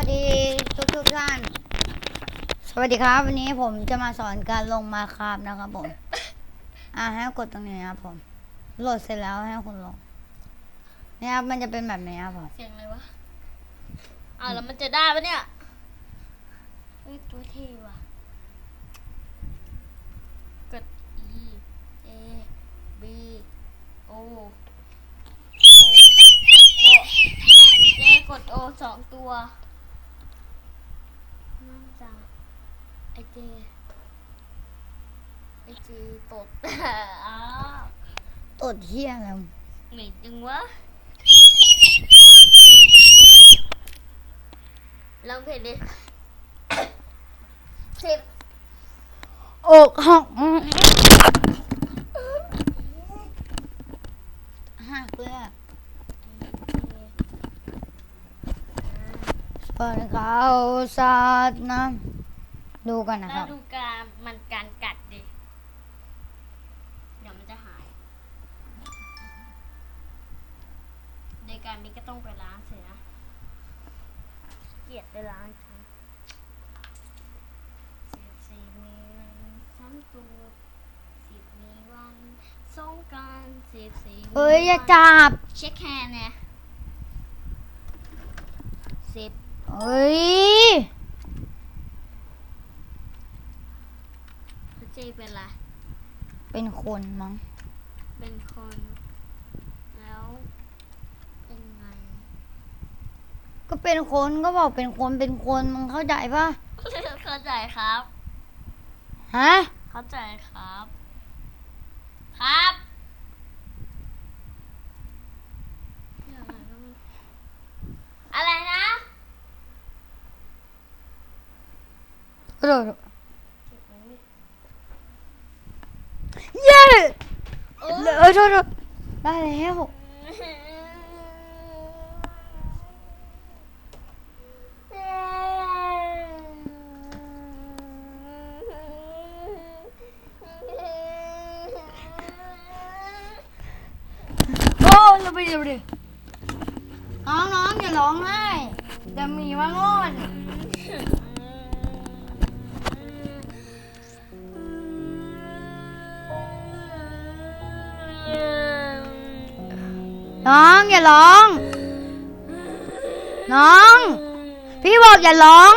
วัสดีทุกทุกท่าน สวัสดีครับ วันนี้ผมจะมาสอนการลงมาคาบนะครับผม อ่าให้กดตรงนี้นะครับผม โหลดเสร็จแล้วให้คุณลงเนี่ยครับมันจะเป็นแบบนี้ครับผม เสียงอะไรวะอ่าวแล้วมันจะได้ปะเนี่ยเฮ้ยตัวเท่ว่ะ กด E A B O O O เจกด O สองตัว จ้ะไอเจ ไอเจตด อ้าวตดเที่ยอะไรเหม็นจังวะลองเพลงดิสิบอกห้องหักเลยอะ เปิดเขาสาดน้ำดูกันนะคแล้รัวบ ดูการมันการกัดดิ เดี๋ยวมันจะหาย ในการนี้ก็ต้องไปล้างเสียนะเกลียดไปล้างฉันสิบสี่มีวันสามตัวสิบมีวันสงกรารสิบสี่มีเฮ้ยอย่าวันจับ เช็คแฮนด์เนี่ยสิบ เฮ้ยแล้วเจเป็นไรเป็นคนมั้ง เป็นคน แล้วเป็นไง ก็เป็นคนก็บอกเป็นคนเป็นคนมึงเข้าใจปะเข้าใจครับ ฮะ เข้าใจครับครับอะไรนะ กระโดดเย้เออโทษโทษได้แล้วโอ้ยเราไปเดี๋ยวดิน้องน้องอย่าร้องไห้เดี๋ยวมีว่าง น้องอย่าร้อง น้อง พี่บอกอย่าร้อง